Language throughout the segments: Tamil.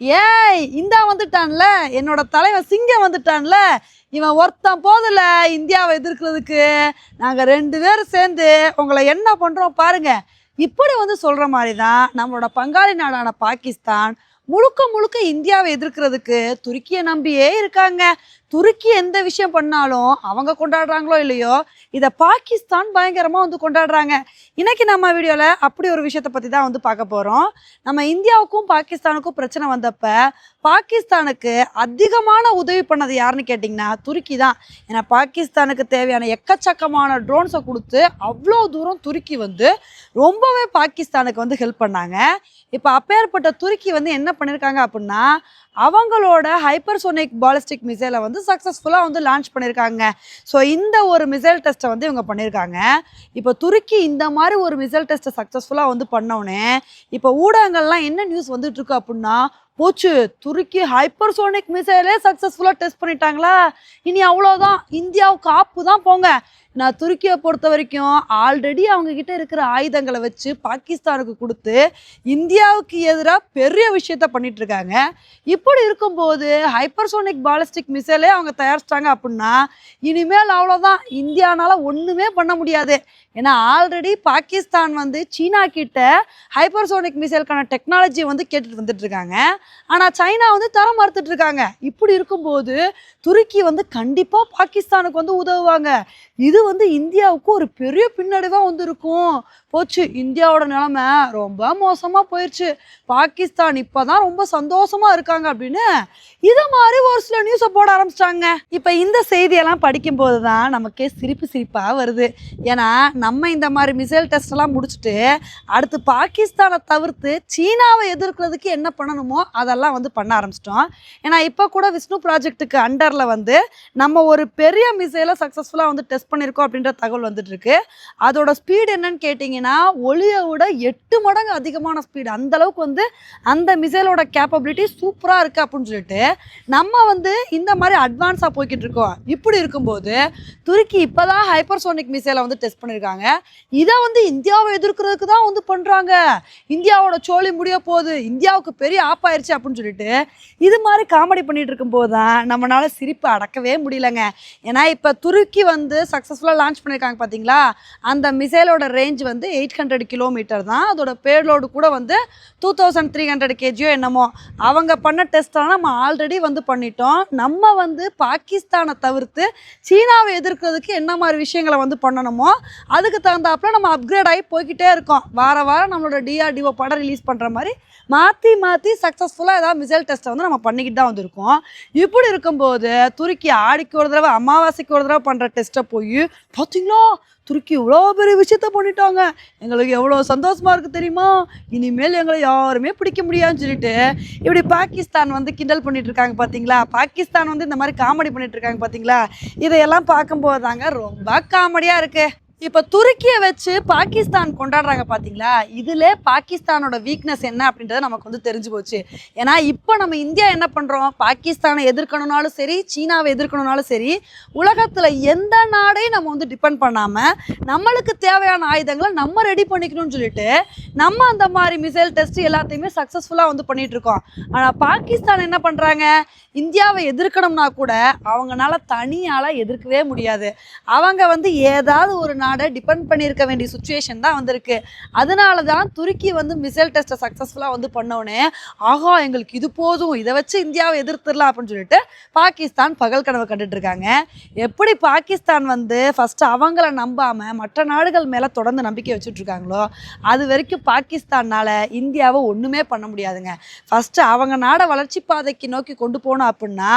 ஏய் இந்தா வந்துட்டான்ல. என்னோட தலைவன் சிங்கம் வந்துட்டான்ல. இவன் ஒருத்தன் போதில்ல இந்தியாவை எதிர்க்கிறதுக்கு. நாங்கள் ரெண்டு பேரும் சேர்ந்து உங்களை என்ன பண்ணுறோம் பாருங்க. இப்படி வந்து சொல்கிற மாதிரி தான் நம்மளோட பங்காளி நாடான பாகிஸ்தான் முழுக்க முழுக்க இந்தியாவை எதிர்க்கிறதுக்கு துருக்கியை நம்பியே இருக்காங்க. துருக்கி எந்த விஷயம் பண்ணாலும் அவங்க கொண்டாடுறாங்களோ இல்லையோ இதை பாகிஸ்தான் பயங்கரமாக வந்து கொண்டாடுறாங்க. இன்னைக்கு நம்ம வீடியோவில் அப்படி ஒரு விஷயத்தை பற்றி தான் வந்து பார்க்க போகிறோம் நம்ம இந்தியாவுக்கும் பாகிஸ்தானுக்கும் பிரச்சனை வந்தப்ப பாகிஸ்தானுக்கு அதிகமான உதவி பண்ணது யாருன்னு கேட்டிங்கன்னா துருக்கி தான். ஏன்னா பாகிஸ்தானுக்கு தேவையான எக்கச்சக்கமான ட்ரோன்ஸை கொடுத்து அவ்வளோ தூரம் துருக்கி வந்து ரொம்பவே பாகிஸ்தானுக்கு வந்து ஹெல்ப் பண்ணாங்க. இப்போ அப்பேற்பட்ட துருக்கி வந்து என்ன பண்ணியிருக்காங்க அப்படின்னா அவங்களோட ஹைப்பர்சோனிக் பாலிஸ்டிக் மிசைலை வந்து சக்ஸஸ்ஃபுல்லாக வந்து லான்ச் பண்ணியிருக்காங்க ஸோ இந்த ஒரு மிசைல் டெஸ்ட்டை வந்து இவங்க பண்ணியிருக்காங்க இப்போ துருக்கி இந்த மாதிரி ஒரு மிசைல் டெஸ்ட்டை சக்ஸஸ்ஃபுல்லாக வந்து பண்ணோன்னே இப்போ ஊடகங்கள்லாம் என்ன நியூஸ் வந்துட்டு இருக்கு அப்படின்னா போச்சு. துருக்கி ஹைப்பர்சோனிக் மிசைலே சக்ஸஸ்ஃபுல்லாக டெஸ்ட் பண்ணிட்டாங்களா? இனி அவ்வளோதான் இந்தியாவுக்கு ஆப்பு தான் போங்க. நான் துருக்கியை பொறுத்த வரைக்கும் ஆல்ரெடி அவங்கக்கிட்ட இருக்கிற ஆயுதங்களை வச்சு பாகிஸ்தானுக்கு கொடுத்து இந்தியாவுக்கு எதிராக பெரிய விஷயத்த பண்ணிட்டு இருக்காங்க. இப்படி இருக்கும்போது ஹைப்பர்சோனிக் பாலிஸ்டிக் மிசைலே அவங்க தயாரிச்சிட்டாங்க அப்படின்னா இனிமேல் அவ்வளோதான் இந்தியானால் ஒன்றுமே பண்ண முடியாது. ஏன்னா ஆல்ரெடி பாகிஸ்தான் வந்து சீனா கிட்ட ஹைப்பர்சோனிக் மிசைலுக்கான டெக்னாலஜி வந்து கேட்டுட்டு வந்துட்டு இருக்காங்க. ஆனால் சைனா வந்து தரம் மறுத்துட்டு இருக்காங்க. இப்படி இருக்கும்போது துருக்கி வந்து கண்டிப்பாக பாகிஸ்தானுக்கு வந்து உதவுவாங்க. இது வந்து இந்தியாவுக்கு ஒரு பெரிய பின்னடைவாக வந்து இருக்கும் போச்சு இந்தியாவோட நிலமை ரொம்ப மோசமாக போயிடுச்சு பாகிஸ்தான் இப்போ தான் ரொம்ப சந்தோஷமாக இருக்காங்க அப்படின்னு இதை மாதிரி ஒரு சில நியூஸை போட ஆரம்பிச்சிட்டாங்க. இப்போ இந்த செய்தியெல்லாம் படிக்கும்போது தான் நமக்கே சிரிப்பு சிரிப்பாக வருது. ஏன்னா நம்ம இந்த மாதிரி மிசைல் டெஸ்ட்லாம் முடிச்சுட்டு அடுத்து பாகிஸ்தானை தவிர்த்து சீனாவை எதிர்க்கிறதுக்கு என்ன பண்ணணுமோ அதெல்லாம் வந்து பண்ண ஆரம்பிச்சிட்டோம். ஏன்னா இப்போ கூட விஷ்ணு ப்ராஜெக்ட்டுக்கு அண்டரில் வந்து நம்ம ஒரு பெரிய மிசைலை சக்ஸஸ்ஃபுல்லாக வந்து டெஸ்ட் பண்ணியிருக்கோம் அப்படின்ற தகவல் வந்துட்டுருக்கு. அதோட ஸ்பீடு என்னன்னு கேட்டிங்கன்னா ஒளியை விட எட்டு மடங்கு அதிகமான ஸ்பீடு அந்தளவுக்கு வந்து அந்த மிசைலோட கேப்பபிலிட்டி சூப்பராக இருக்குது அப்படின்னு சொல்லிட்டு நம்ம வந்து இந்த மாதிரி அட்வான்ஸாக போய்கிட்டு இருக்கோம். இப்படி இருக்கும்போது துருக்கி இப்போ தான் ஹைப்பர்சோனிக் மிசைலை வந்து டெஸ்ட் பண்ணியிருக்காங்க இதை வந்து இந்தியாவை எதிர்க்கிறதுக்கு தான் வந்து பண்ணுறாங்க இந்தியாவோட சோழி முடிய போகுது. இந்தியாவுக்கு பெரிய ஆப்பாயிருச்சு அப்படின்னு சொல்லிட்டு இது மாதிரி காமெடி பண்ணிட்டு இருக்கும்போது தான் நம்மளால சிரிப்பு அடக்கவே முடியலங்க. ஏன்னா இப்போ துருக்கி வந்து சக்ஸஸ்ஃபுல்லாக லான்ச் பண்ணியிருக்காங்க பார்த்தீங்களா அந்த மிசைலோட ரேஞ்ச் வந்து எயிட் ஹண்ட்ரட் கிலோமீட்டர் தான். அதோட பேர்லோடு கூட வந்து டூ தௌசண்ட் த்ரீ ஹண்ட்ரட் கேஜியோ என்னமோ. அவங்க பண்ண டெஸ்ட்டெல்லாம் நம்ம ஆல்ரெடி வந்து பண்ணிட்டோம். நம்ம வந்து பாகிஸ்தானை தவிர்த்து சீனாவை எதிர்க்கிறதுக்கு என்ன மாதிரி விஷயங்களை வந்து பண்ணணுமோ அதுக்கு தகுந்தாப்புல நம்ம அப்கிரேட் ஆகி போய்கிட்டே இருக்கோம். வார வாரம் நம்மளோட டிஆர்டிஓ படம் ரிலீஸ் பண்ணுற மாதிரி மாற்றி மாற்றி சக்ஸஸ் சக்ஸஸ்ஃபுல்லாக ஏதாவது மிசைல் டெஸ்ட்டை வந்து நம்ம பண்ணிக்கிட்டு தான் வந்திருக்கோம். இப்படி இருக்கும்போது துருக்கி ஆடிக்கு ஒரு தடவை அமாவாசைக்கு ஒரு தடவை பண்ணுற டெஸ்ட்டை போய் பார்த்தீங்களா துருக்கி இவ்வளோ பெரிய விஷயத்த பண்ணிட்டாங்க. எங்களுக்கு எவ்வளோ சந்தோஷமாக இருக்கு தெரியுமா? இனிமேல் எங்களை யாருமே பிடிக்க முடியாதுன்னு சொல்லிட்டு இப்படி பாகிஸ்தான் வந்து கிண்டல் பண்ணிட்டு இருக்காங்க பார்த்தீங்களா பாகிஸ்தான் வந்து இந்த மாதிரி காமெடி பண்ணிட்டு இருக்காங்க பார்த்தீங்களா இதையெல்லாம் பார்க்கும்போது தாங்க ரொம்ப காமெடியாக இருக்குது இப்போ துருக்கியை வச்சு பாகிஸ்தான் கொண்டாடுறாங்க பார்த்தீங்களா இதில் பாகிஸ்தானோட வீக்னஸ் என்ன அப்படின்றத நமக்கு வந்து தெரிஞ்சு போச்சு. ஏன்னா இப்போ நம்ம இந்தியா என்ன பண்ணுறோம் பாகிஸ்தானை எதிர்க்கணும்னாலும் சரி சீனாவை எதிர்க்கணும்னாலும் சரி உலகத்தில் எந்த நாடையும் நம்ம வந்து டிபெண்ட் பண்ணாமல் நம்மளுக்கு தேவையான ஆயுதங்களை நம்ம ரெடி பண்ணிக்கணும்னு சொல்லிட்டு நம்ம அந்த மாதிரி மிசைல் டெஸ்ட் எல்லாத்தையுமே சக்ஸஸ்ஃபுல்லாக வந்து பண்ணிகிட்ருக்கோம் இருக்கோம். ஆனால் பாகிஸ்தான் என்ன பண்ணுறாங்க இந்தியாவை எதிர்க்கணும்னா கூட அவங்களால தனியால் எதிர்க்கவே முடியாது. அவங்க வந்து ஏதாவது ஒரு நாடை டிபெண்ட் பண்ணியிருக்க வேண்டிய சுச்சுவேஷன் தான் வந்திருக்கு. அதனால தான் துருக்கி வந்து மிசைல் டெஸ்ட்டை சக்ஸஸ்ஃபுல்லாக வந்து பண்ணோடனே ஆஹா எங்களுக்கு இது போதும் இதை வச்சு இந்தியாவை எதிர்த்துடலாம் அப்படின்னு சொல்லிட்டு பாகிஸ்தான் பகல் கனவு கண்டுட்டு இருக்காங்க. எப்படி பாகிஸ்தான் வந்து ஃபஸ்ட்டு அவங்கள நம்பாமல் மற்ற நாடுகள் மேலே தொடர்ந்து நம்பிக்கை வச்சுட்டு இருக்காங்களோ அது வரைக்கும் பாகிஸ்தானால் இந்தியாவை ஒன்றுமே பண்ண முடியாதுங்க. ஃபஸ்ட்டு அவங்க நாடை வளர்ச்சி பாதைக்கு நோக்கி கொண்டு போனோம் அப்படின்னா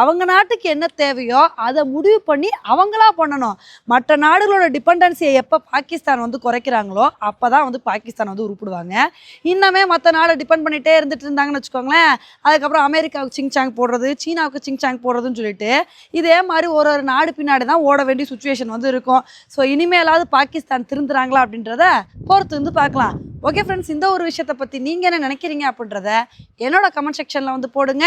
அவங்க நாட்டுக்கு என்ன தேவையோ அதை முடிவு பண்ணி அவங்களா பண்ணணும். மற்ற நாடுகளோட டிபெண்டன்சியை எப்போ பாகிஸ்தான் வந்து குறைக்கிறாங்களோ அப்போ தான் வந்து பாகிஸ்தான் வந்து உருப்பிடுவாங்க. இன்னமே மற்ற நாடை டிபெண்ட் பண்ணிகிட்டே இருந்துட்டு இருந்தாங்கன்னு வச்சுக்கோங்களேன். அதுக்கப்புறம் அமெரிக்காவுக்கு சிங்சாங் போடுறது சீனாவுக்கு சிங்சாங் போடுறதுன்னு சொல்லிட்டு இதே மாதிரி ஒரு ஒரு நாடு பின்னாடி தான் ஓட வேண்டிய சுச்சுவேஷன் வந்து இருக்கும். ஸோ இனிமேலாவது பாகிஸ்தான் திருந்துறாங்களா அப்படின்றத பொறுத்து வந்து பார்க்கலாம். ஓகே ஃப்ரெண்ட்ஸ் இந்த ஒரு விஷயத்தை பற்றி நீங்கள் என்ன நினைக்கிறீங்க அப்படின்றத என்னோட கமெண்ட் செக்ஷனில் வந்து போடுங்க.